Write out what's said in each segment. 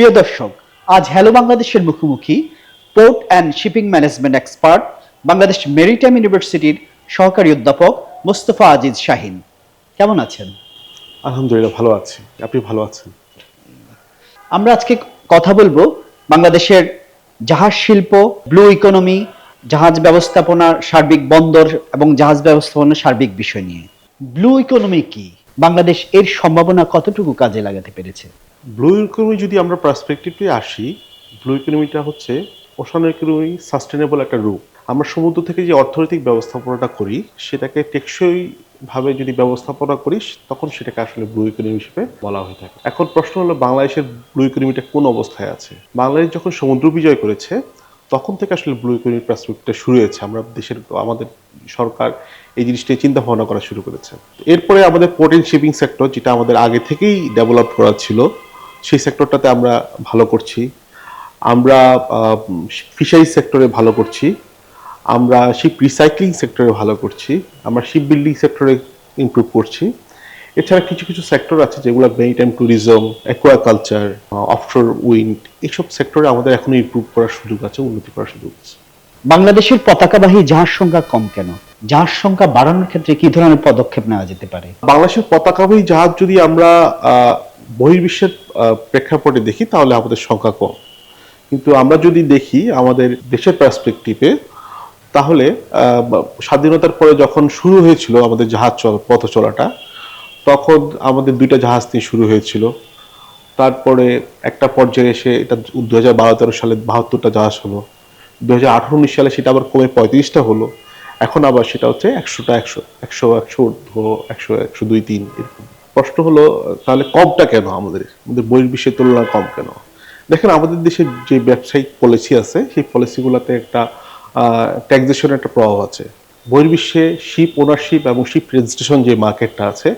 প্রিয় দর্শক আজ হ্যালো বাংলাদেশের মুখোমুখি port and shipping management expert Bangladesh maritime ইউনিভার্সিটির সহকারী অধ্যাপক মোস্তফা আজিজ শাহিন। কেমন আছেন? আলহামদুলিল্লাহ ভালো আছি। আপনি ভালো আছেন? আমরা আজকে কথা বলব বাংলাদেশের জাহাজ শিল্প ব্লু ইকোনমি জাহাজ ব্যবস্থাপনার সার্বিক বন্দর এবং জাহাজ ব্যবস্থাপনার সার্বিক বিষয় নিয়ে। ব্লু ইকোনমি কি? বাংলাদেশ এর সম্ভাবনা কতটুকু কাজে লাগাতে পেরেছে? ব্লু ইকোনমি যদি আমরা পার্সপেক্টিভে আসি ব্লু ইকোনমিটা হচ্ছে ওশান ইকোনমি সাস্টেনেবল একটা রূপ। আমরা সমুদ্র থেকে যে অর্থনৈতিক ব্যবস্থাপনাটা করি, সেটাকে টেকসই ভাবে যদি ব্যবস্থাপনা করিস তখন সেটাকে আসলে ব্লু ইকোনমি হিসেবে বলা হয়ে থাকে। এখন প্রশ্ন হলো, বাংলাদেশের ব্লু ইকোনমিটা কোন অবস্থায় আছে? বাংলাদেশ যখন সমুদ্র বিজয় করেছে, তখন থেকে আসলে ব্লু ইকোনমির পার্সপেক্টিভটা শুরু হয়েছে। আমরা দেশের, আমাদের সরকার এই জিনিসটা চিন্তা ভাবনা করা শুরু করেছে। এরপরে আমাদের পোর্ট শিপিং সেক্টর যেটা আমাদের আগে থেকেই ডেভেলপ করা ছিল সেই সেক্টরটাতে আমরা ভালো করছি। আমরা ফিশারি সেক্টরে ভালো করছি। আমরা শিপ রিসাইক্লিং সেক্টরে ভালো করছি। আমরা শিপ বিল্ডিং সেক্টরে ইমপ্রুভ করছি। এছাড়া কিছু কিছু সেক্টর আছে যেগুলো maritime tourism aquaculture offshore wind এইসব সেক্টরে আমাদের এখনও ইমপ্রুভ করার সুযোগ আছে উন্নতি করার সুযোগ আছে। বাংলাদেশের পতাকাবাহী জাহাজ সংখ্যা কম কেন? জাহাজ সংখ্যা বাড়ানোর ক্ষেত্রে কি ধরনের পদক্ষেপ নেওয়া যেতে পারে? বাংলাদেশের পতাকাবাহী জাহাজ যদি আমরা আহ, বহির্বিশ্বের প্রেক্ষাপটে দেখি তাহলে আমাদের সংখ্যা কম। কিন্তু আমরা যদি দেখি আমাদের দেশের পার্সপেক্টিভে তাহলে স্বাধীনতার পরে যখন শুরু হয়েছিল আমাদের জাহাজ চল, পথ চলাটা, তখন আমাদের দুইটা জাহাজ নিয়ে শুরু হয়েছিল। তারপরে একটা পর্যায়ে এসে এটা দু হাজার বারো তেরো সালে বাহাত্তরটা জাহাজ হলো। দু হাজার আঠারো উনিশ সালে সেটা আবার কমে পঁয়ত্রিশটা হলো। এখন আবার সেটা হচ্ছে একশোটা, একশো একশো একশো একশো একশো দুই, তিন, এরকম। প্রশ্ন হলো, তাহলে কমটা কেন আমাদের? আমাদের বহির্বিশ্বের তুলনায় কম কেন? দেখেন, আমাদের দেশের যে ব্যবসায়িক পলিসি আছে, সেই পলিসিগুলোতে একটা ট্যাক্সেশনের একটা প্রভাব আছে। বহির্বিশ্বে শিপ ওনারশিপ এবং শিপ রেজিস্ট্রেশন যে মার্কেটটা আছে,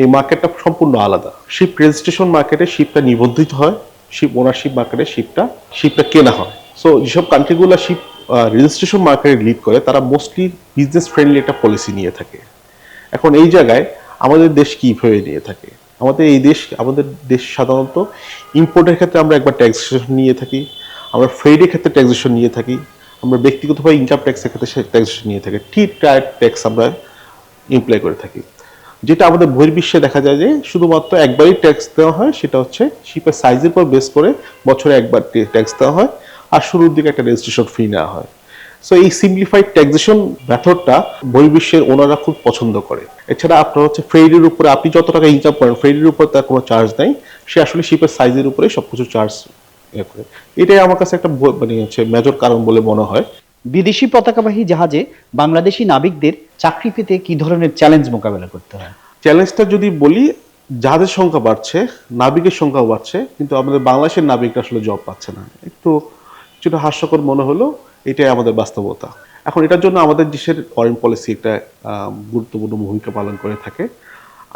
এই মার্কেটটা সম্পূর্ণ আলাদা। শিপ রেজিস্ট্রেশন মার্কেটে শিপটা নিবন্ধিত হয় শিপ ওনারশিপ মার্কেটে শিপটা শিপটা কেনা হয়। সো যেসব কান্ট্রিগুলো শিপ রেজিস্ট্রেশন মার্কেটে লিড করে, তারা মোস্টলি বিজনেস ফ্রেন্ডলি একটা পলিসি নিয়ে থাকে। এখন এই জায়গায় আমাদের দেশ কীভাবে নিয়ে থাকে? আমাদের এই দেশ, আমাদের দেশ সাধারণত ইম্পোর্টের ক্ষেত্রে আমরা একবার ট্যাক্সেশন নিয়ে থাকি, আমরা ফ্রেডের ক্ষেত্রে ট্যাক্সেশন নিয়ে থাকি, আমরা ব্যক্তিগতভাবে ইনকাম ট্যাক্সের ক্ষেত্রে ট্যাক্সেশন নিয়ে থাকি। ঠিক টায়ার ট্যাক্স আমরা ইমপ্লাই করে থাকি। যেটা আমাদের বহির্বিশ্বে দেখা যায় যে শুধুমাত্র একবারই ট্যাক্স দেওয়া হয়, সেটা হচ্ছে শিপের সাইজের পর বেস করে বছরে একবার ট্যাক্স দেওয়া হয়, আর শুরুর দিকে একটা রেজিস্ট্রেশন ফি নেওয়া হয়। সো এই সিম্পলিফাইড ট্যাক্সেশন মেথডটা বহির্বিশ্বের ওনারা খুব পছন্দ করে। এছাড়া আপনার হচ্ছে ফ্রেডের উপরে আপনি যত টাকা ইনকাম করেন ফ্রেডের উপর তার কোনো চার্জ নেই। সে আসলে শিপের সাইজের উপরে সবকিছু চার্জ ইয়ে করে। এটাই আমার কাছে একটা মানে হচ্ছে মেজর কারণ বলে মনে হয়। বিদেশি পতাকাবাহী জাহাজে বাংলাদেশি নাবিকদের চাকরি পেতে কি ধরনের চ্যালেঞ্জ মোকাবেলা করতে হয়? চ্যালেঞ্জটা যদি বলি জাহাজের সংখ্যা বাড়ছে নাবিকের সংখ্যাও বাড়ছে কিন্তু আমাদের বাংলাদেশের নাবিকরা আসলে জব পাচ্ছে না। একটু কিছুটা হাস্যকর মনে হলো এটাই আমাদের বাস্তবতা। এখন এটার জন্য আমাদের দেশের ফরেন পলিসি একটা গুরুত্বপূর্ণ ভূমিকা পালন করে থাকে।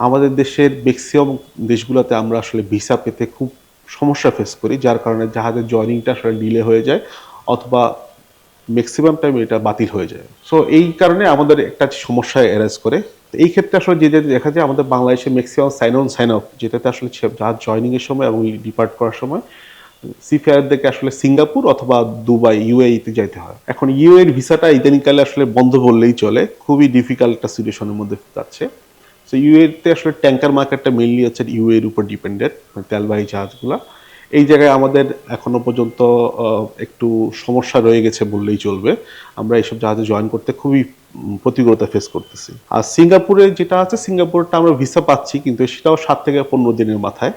আমাদের দেশের ম্যাক্সিমাম দেশগুলোতে আমরা আসলে ভিসা পেতে খুব সমস্যা ফেস করি, যার কারণে জাহাজের জয়নিংটা আসলে ডিলে হয়ে যায় অথবা ম্যাক্সিমাম টাইম এটা বাতিল হয়ে যায়। সো এই কারণে আমাদের একটা সমস্যা এরাজ করে। তো এই ক্ষেত্রে আসলে যে দেখা যায় আমাদের বাংলাদেশে maximum sign on sign off যেটাতে আসলে জাহাজ জয়নিং এর সময় এবং ডিপার্ট করার সময় সিফেয়ারদেরকে আসলে সিঙ্গাপুর অথবা দুবাই ইউএই তে যাইতে হয়। এখন ইউএ এর ভিসাটা ইদানিংকালে আসলে বন্ধ বললেই চলে। খুবই ডিফিকাল্ট একটা সিচুয়েশনের মধ্যে যাচ্ছে। সো ইউএ তে আসলে ট্যাঙ্কার মার্কেটটা মেইনলি হচ্ছে ইউএ এর উপর ডিপেন্ডেন্ট তেলবাহী জাহাজগুলা। এই জায়গায় আমাদের এখনও পর্যন্ত একটু সমস্যা রয়ে গেছে বললেই চলবে। আমরা এইসব জাহাজে জয়েন করতে খুবই প্রতিকূলতা ফেস করতেছি। আর সিঙ্গাপুরে যেটা আছে, সিঙ্গাপুরটা আমরা ভিসা পাচ্ছি, কিন্তু সেটাও সাত থেকে পনেরো দিনের মাথায়।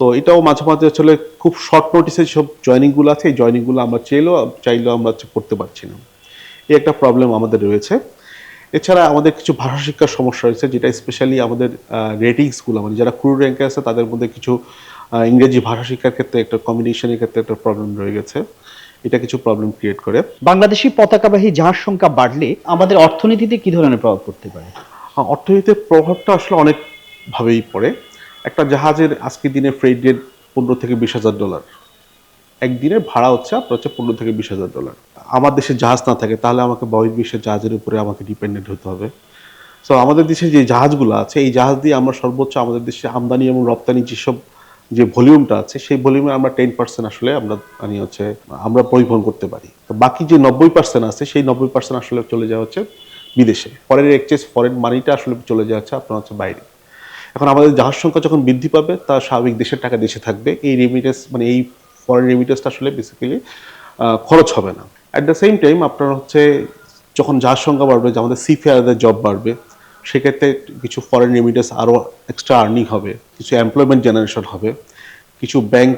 তো এটাও মাঝে মাঝে আসলে খুব শর্ট নোটিসে সব জয়নিংগুলো আছে এই জয়নিংগুলো আমরা চাইলেও চাইলেও আমরা করতে পারছি না। এই একটা প্রবলেম আমাদের রয়েছে। এছাড়া আমাদের কিছু ভাষা শিক্ষার সমস্যা রয়েছে যেটা স্পেশালি আমাদের রেটিংসগুলো মানে যারা ক্রু র্যাঙ্কে আছে তাদের মধ্যে কিছু ইংরেজি ভাষা শিক্ষার ক্ষেত্রে একটা কমিউনিকেশনের ক্ষেত্রে একটা প্রবলেম রয়ে গেছে। এটা কিছু প্রবলেম ক্রিয়েট করে। বাংলাদেশি পতাকাবাহী জাহাজ সংখ্যা বাড়লে আমাদের অর্থনীতিতে কি ধরনের প্রভাব পড়তে পারে? অর্থনীতিতে প্রভাবটা আসলে অনেকভাবেই পড়ে। একটা জাহাজের আজকের দিনে ফ্রেড রেট পনেরো থেকে বিশ হাজার ডলার একদিনের ভাড়া হচ্ছে আপনার হচ্ছে পনেরো থেকে বিশ হাজার ডলার আমার দেশে জাহাজ না থাকে, তাহলে আমাকে বহির্বিশ্বের জাহাজের উপরে আমাকে ডিপেন্ডেন্ট হতে হবে। সো আমাদের দেশে যে জাহাজগুলো আছে, এই জাহাজ দিয়ে আমরা সর্বোচ্চ আমাদের দেশে আমদানি এবং রপ্তানি যেসব যে ভলিউমটা আছে, সেই ভলিউমে আমরা টেন পার্সেন্ট আসলে আমরা মানে হচ্ছে আমরা পরিবহন করতে পারি। তো বাকি যে নব্বই পার্সেন্ট আছে, সেই নব্বই পার্সেন্ট আসলে চলে যাওয়া হচ্ছে বিদেশে। ফরেন এক্সচেঞ্জ ফরেন মানিটা আসলে চলে যাচ্ছে আপনার হচ্ছে বাইরে। এখন আমাদের জাহাজ সংখ্যা যখন বৃদ্ধি পাবে, তা স্বাভাবিক দেশের টাকা দেশে থাকবে। এই রেমিটেন্স মানে এই ফরেন রেমিটেন্সটা আসলে বেসিক্যালি খরচ হবে না। অ্যাট দ্য সেম টাইম আপনার হচ্ছে যখন জাহাজ সংখ্যা বাড়বে, যে আমাদের সিফেয়ারদের জব বাড়বে, সেক্ষেত্রে কিছু ফরেন রেমিটেন্স আরও এক্সট্রা আর্নিং হবে, কিছু এমপ্লয়মেন্ট জেনারেশন হবে, কিছু ব্যাংক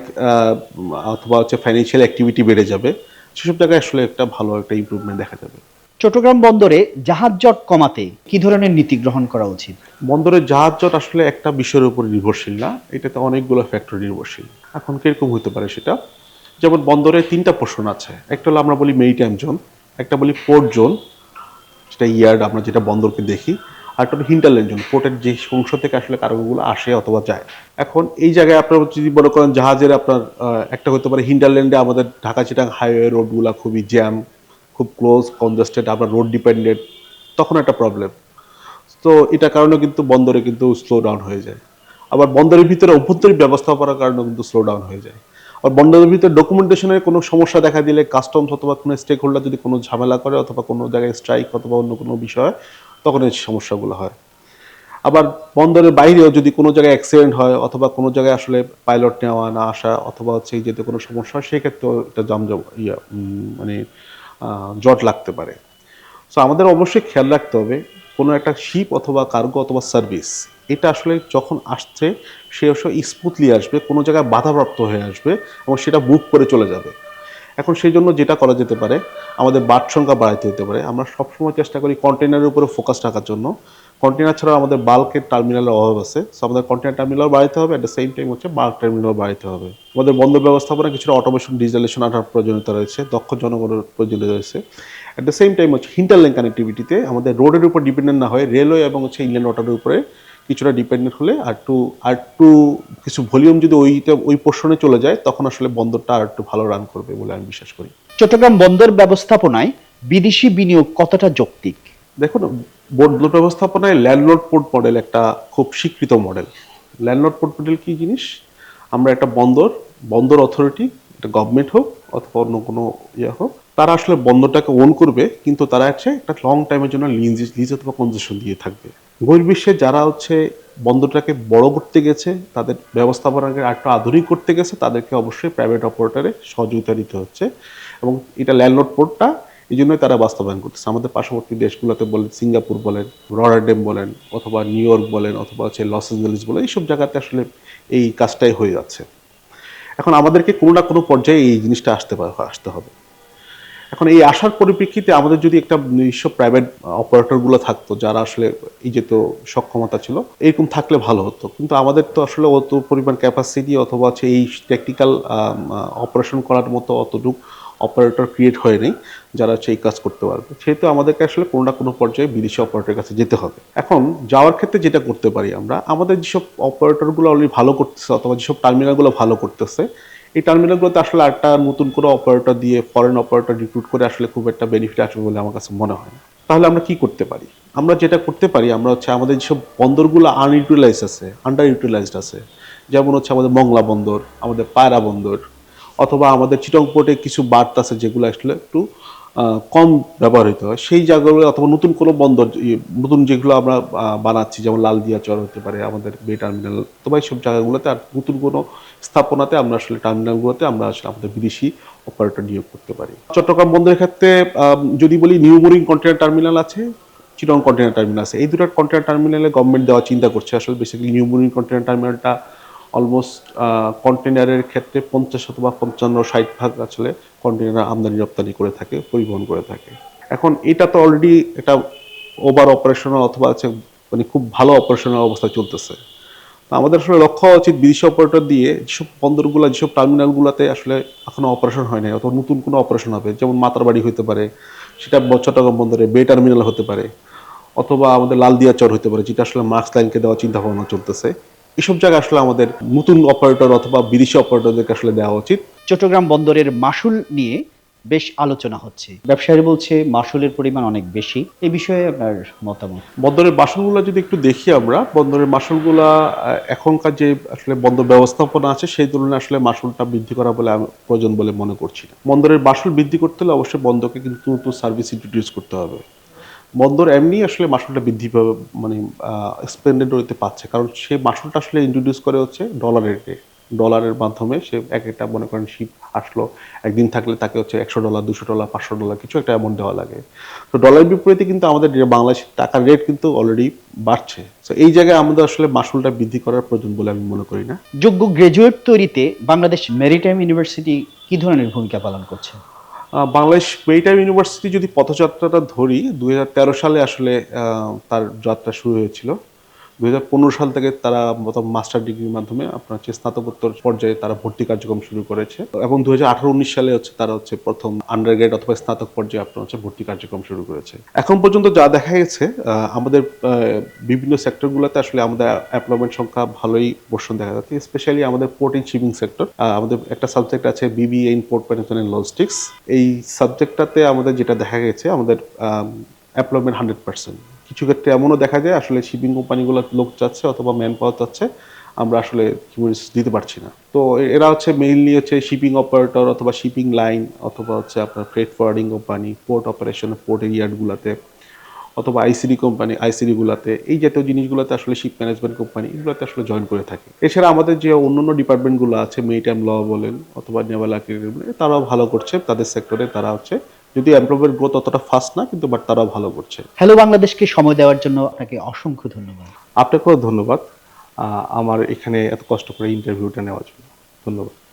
অথবা হচ্ছে ফাইন্যান্সিয়াল অ্যাক্টিভিটি বেড়ে যাবে, সেসব জায়গায় আসলে একটা ভালো একটা ইমপ্রুভমেন্ট দেখা যাবে। চট্টগ্রাম বন্দরে জাহাজ জট কমাতে কি ধরনের নীতি গ্রহণ করা উচিত? বন্দরের জাহাজ জট আসলে একটা বিষয়ের উপর নির্ভরশীল না, এটাতে অনেকগুলো ফ্যাক্টর নির্ভরশীল। এখন কীরকম হতে পারে সেটা? যেমন বন্দরে তিনটা পোর্শন আছে। একটা হলো আমরা বলি মেরিটাইম জোন একটা বলি পোর্ট জোন সেটা ইয়ার্ড আমরা যেটা বন্দরকে দেখি, আর একটা হিন্টারল্যান্ড জোন পোর্টের যে অংশ থেকে আসলে কার্গোগুলো আসে অথবা যায়। এখন এই জায়গায় আপনার যদি মনে করেন জাহাজের আপনার একটা হতে পারে হিন্টারল্যান্ডে আমাদের ঢাকা চিটাং হাইওয়ে রোডগুলো খুবই জ্যাম খুব ক্লোজ কনজাস্টেড আমরা রোড ডিপেন্ডেন্ট তখন একটা প্রবলেম তো এটা কারণে কিন্তু বন্দরে কিন্তু স্লো ডাউন হয়ে যায়। আবার বন্দরের ভিতরে অভ্যন্তরীণ ব্যবস্থাপনার কারণে কিন্তু স্লো ডাউন হয়ে যায়। আর বন্দরের ভিতরে ডকুমেন্টেশনের কোনো সমস্যা দেখা দিলে কাস্টমস অথবা কোনো স্টেক হোল্ডার যদি কোনো ঝামেলা করে অথবা কোনো জায়গায় স্ট্রাইক অথবা অন্য কোনো বিষয়, তখন এই সমস্যাগুলো হয়। আবার বন্দরের বাইরেও যদি কোনো জায়গায় অ্যাক্সিডেন্ট হয় অথবা কোনো জায়গায় আসলে পাইলট নেওয়া না আসা অথবা হচ্ছে যেতে কোনো সমস্যা হয়, সেক্ষেত্রেও এটা জমজম, ইয়া মানে জট লাগতে পারে। সো আমাদের অবশ্যই খেয়াল রাখতে হবে, কোনো একটা শিপ অথবা কার্গো অথবা সার্ভিস এটা আসলে যখন আসছে, সে অবশ্য স্মুথলি আসবে, কোনো জায়গায় বাধাপ্রাপ্ত হয়ে আসবে এবং সেটা বুক করে চলে যাবে। এখন সেই জন্য যেটা করা যেতে পারে, আমাদের বাট সংখ্যা বাড়াইতে হতে পারে। আমরা সবসময় চেষ্টা করি কন্টেনারের উপরে ফোকাস রাখার জন্য। কন্টেনার ছাড়াও আমাদের বাল্কের টার্মিনালের অভাব আছে। সো আমাদের কন্টেনার টার্মিনাল বাড়াইতে হবে অ্যাট দ্য সেম টাইম হচ্ছে বাল্ক টার্মিনাল বাড়াইতে হবে। আমাদের বন্দর ব্যবস্থাপনা কিছুটা অটোমেশন ডিজিটালেশন আনার প্রয়োজনীয়তা রয়েছে, দক্ষ জনগণের প্রয়োজনীয়তা রয়েছে। অ্যাট দ্য সেম টাইম হচ্ছে হিন্টারল্যান্ড কানেক্টিভিটিতে আমাদের রোডের উপর ডিপেন্ডেন্ট না হয়ে রেলওয়ে এবং হচ্ছে ইংল্যান্ড ওয়াটারের উপরে কিছুটা ডিপেন্ডেন্ট হলে আর একটু আর টু কিছু ভলিউম যদি ওইটা ওই পোর্শনে চলে যায়, তখন আসলে বন্দরটা আর একটু ভালো রান করবে বলে আমি বিশ্বাস করি। চট্টগ্রাম বন্দর ব্যবস্থাপনায় বিদেশি বিনিয়োগ কতটা যৌক্তিক? দেখুন বন্দর ব্যবস্থাপনায় ল্যান্ডলর্ড পোর্ট মডেল একটা খুব স্বীকৃত মডেল। ল্যান্ডলর্ড পোর্ট মডেল কি জিনিস? আমরা একটা বন্দর বন্দর অথরিটি, এটা গভর্নমেন্ট হোক অথবা অন্য কোনো ইয়ে হোক, তারা আসলে বন্দরটাকে ওন করবে, কিন্তু তারা হচ্ছে একটা লং টাইমের জন্য লিজ লিজ অথবা কনসেশন দিয়ে থাকবে। বহির্বিশ্বে যারা হচ্ছে বন্দরটাকে বড় করতে গেছে, তাদের ব্যবস্থাপনাকে আরেকটু আধুনিক করতে গেছে, তাদেরকে অবশ্যই প্রাইভেট অপারেটারে সহযোগিতা দিতে হচ্ছে। এবং এটা ল্যান্ডলর্ড পোর্টটা এই জন্যই তারা বাস্তবায়ন করতেছে। আমাদের পার্শ্ববর্তী দেশগুলোতে বলেন, সিঙ্গাপুর বলেন রডারডেম বলেন, অথবা নিউ ইয়র্ক বলেন, অথবা হচ্ছে লস অ্যাঞ্জেলিস বলেন, এইসব জায়গাতে আসলে এই কাজটাই হয়ে যাচ্ছে। এখন আমাদেরকে কোনো না কোনো পর্যায়ে এই জিনিসটা আসতে আসতে হবে। এখন এই আসার পরিপ্রেক্ষিতে আমাদের যদি একটা নিজস্ব প্রাইভেট অপারেটরগুলো থাকতো, যারা আসলে এই যে তো সক্ষমতা ছিল, এরকম থাকলে ভালো হতো। কিন্তু আমাদের তো আসলে অত পরিমাণ ক্যাপাসিটি অথবা হচ্ছে এই টেকনিক্যাল অপারেশন করার মতো অতটুক অপারেটর ক্রিয়েট হয়নি, যারা এই কাজ করতে পারবে। সেহেতু আমাদেরকে আসলে কোনো না কোনো পর্যায়ে বিদেশি অপারেটরের কাছে যেতে হবে। এখন যাওয়ার ক্ষেত্রে যেটা করতে পারি আমরা, আমাদের যেসব অপারেটরগুলো অলরেডি ভালো করতেছে অথবা যেসব টার্মিনালগুলো ভালো করতেছে, এই টার্মিনালগুলোতে আসলে একটা নতুন করে অপারেটর দিয়ে ফরেন অপারেটর রিক্রুট করে আসলে খুব একটা বেনিফিট আসবে বলে আমার কাছে মনে হয় না। তাহলে আমরা কি করতে পারি? আমরা যেটা করতে পারি, আমরা হচ্ছে আমাদের যেসব বন্দরগুলো আনইউটিলাইজ আছে আন্ডার ইউটিলাইজড আছে, যেমন হচ্ছে আমাদের মংলা বন্দর, আমাদের পায়রা বন্দর অথবা আমাদের চিটং পোর্টে কিছু বার্ত আছে যেগুলো আসলে একটু কম ব্যবহৃত হয়। সেই জায়গাগুলো অথবা নতুন কোনো বন্দর নতুন যেগুলো আমরা বানাচ্ছি, যেমন লালদিয়া চর হতে পারে, আমাদের বে টার্মিনাল অথবা এইসব জায়গাগুলোতে আর নতুন কোনো স্থাপনাতে আমরা আসলে টার্মিনালগুলোতে আমরা আসলে আমাদের বিদেশি অপারেটর নিয়োগ করতে পারি। চট্টগ্রাম বন্দরের ক্ষেত্রে যদি বলি নিউ বোরিং কন্টেনার টার্মিনাল আছে চিটং কন্টেনার টার্মিনাল আছে। এই দুটো কন্টেনার টার্মিনালে গভর্নমেন্ট দেওয়ার চিন্তা করছে। আসলে বেসিক্যালি নিউ বোরিং কন্টেনার টার্মিনালটা অলমোস্ট কন্টেনারের ক্ষেত্রে পঞ্চাশ অথবা পঞ্চান্ন ষাট ভাগ আসলে কন্টেনার আমদানি রপ্তানি করে থাকে, পরিবহন করে থাকে। এখন এটা তো অলরেডি এটা ওভার অপারেশনাল অথবা হচ্ছে মানে খুব ভালো অপারেশনাল অবস্থা চলতেছে। আমাদের আসলে লক্ষ্য উচিত বিদেশি অপারেটর দিয়ে যেসব বন্দরগুলো, যেসব টার্মিনালগুলোতে আসলে এখনও অপারেশন হয় নাই, অথবা নতুন কোনো অপারেশন হবে, যেমন মাতারবাড়ি হতে পারে, সেটা চট্টগ্রাম বন্দরে বে টার্মিনাল হতে পারে, অথবা আমাদের লালদিয়া চর হতে পারে, যেটা আসলে মার্কস লাইনকে দেওয়ার চিন্তা ভাবনা চলতেছে। এসব জায়গায় আসলে আমাদের নতুন অপারেটর অথবা বিদেশি অপারেটরদেরকে আসলে দেওয়া উচিত। চট্টগ্রাম বন্দরের মাসুল নিয়ে বেশ আলোচনা হচ্ছে। ব্যবসায়ী বলছে মাসুলের পরিমাণ অনেক বেশি। এই বিষয়ে আপনার মতামত? বন্দরের মাসুলগুলো যদি একটু দেখি আমরা বন্দরের মাসুলগুলা এখনকার যে আসলে বন্দর ব্যবস্থাপনা আছে সেই তুলনায় আসলে মাসুলটা বৃদ্ধি করা বলে প্রয়োজন বলে মনে করছি না। বন্দরের মাসুল বৃদ্ধি করতে হলে অবশ্যই বন্দরকে কিন্তু নতুন সার্ভিস ইন্ট্রোডিউস করতে হবে। বন্দর এমনি আসলে মাসুলটা বৃদ্ধি পাবে মানে এক্সপেন্ডেড হতে পারছে। কারণ সে মাসুলটা আসলে ইন্ট্রোডিউস করে হচ্ছে ডলারের রেটে ডলারের মাধ্যমে সে এক একটা, মনে করেন শিপ আসলো, একদিন থাকলে তাকে হচ্ছে একশো ডলার দুশো ডলার পাঁচশো ডলার কিছু একটা অ্যামাউন্ট দেওয়া লাগে। তো ডলারের বিপরীতে কিন্তু আমাদের যে বাংলাদেশ টাকার রেট কিন্তু অলরেডি বাড়ছে। তো এই জায়গায় আমাদের আসলে মাসুলটা বৃদ্ধি করার প্রয়োজন বলে আমি মনে করি না। যোগ্য গ্রাজুয়েট তৈরিতে বাংলাদেশ মেরিটাইম ইউনিভার্সিটি কি ধরনের ভূমিকা পালন করছে? বাংলাদেশ মেরিটাইম ইউনিভার্সিটি যদি পথযাত্রাটা ধরি, দুই হাজার তেরো সালে আসলে তার যাত্রা শুরু হয়েছিল। দুই হাজার পনেরো সাল থেকে তারা মাস্টার ডিগ্রির মাধ্যমে আপনার হচ্ছে স্নাতকোত্তর পর্যায়ে তারা ভর্তি কার্যক্রম শুরু করেছে। এবং দুই হাজার সালে হচ্ছে তারা হচ্ছে প্রথম আন্ডার গ্রেড অথবা স্নাতক পর্যায়ে আপনার হচ্ছে ভর্তি কার্যক্রম শুরু করেছে। এখন পর্যন্ত যা দেখা গেছে আমাদের বিভিন্ন সেক্টরগুলোতে আসলে আমাদের এমপ্লয়মেন্ট সংখ্যা ভালোই বর্ষণ দেখা যাচ্ছে। স্পেশালি আমাদের পোর্ট ইন শিপিং সেক্টর আমাদের একটা সাবজেক্ট আছে BBA in port management logistics এই সাবজেক্টটাতে আমাদের যেটা দেখা গেছে, আমাদের এমপ্লয়মেন্ট হান্ড্রেড পার্সেন্ট কিছু ক্ষেত্রে এমনও দেখা যায়, আসলে শিপিং কোম্পানিগুলো লোক চাচ্ছে অথবা ম্যান পাওয়ার চাচ্ছে, আমরা আসলে দিতে পারছি না। তো এরা হচ্ছে মেইনলি হচ্ছে শিপিং অপারেটর অথবা শিপিং লাইন অথবা হচ্ছে আপনার freight forwarding company port operation port এরিয়াগুলোতে অথবা আইসিডি কোম্পানি আইসিডি গুলাতে। এই জাতীয় জিনিসগুলোতে আসলে শিপ ম্যানেজমেন্ট কোম্পানি এগুলোতে আসলে জয়েন করে থাকে। এছাড়া আমাদের যে অন্যান্য ডিপার্টমেন্টগুলো আছে মেরিটাইম ল বলেন অথবা নেভাল তারাও ভালো করছে, তাদের সেক্টরে তারা হচ্ছে যদি এমপ্লয়মেন্ট গ্রোথ অতটা ফাস্ট না কিন্তু বাট তারা ভালো করছে। হ্যালো বাংলাদেশকে সময় দেওয়ার জন্য আপনাকে অসংখ্য ধন্যবাদ। আপনাকেও ধন্যবাদ আহ, আমার এখানে এত কষ্ট করে ইন্টারভিউটা নেওয়ার জন্য। ধন্যবাদ।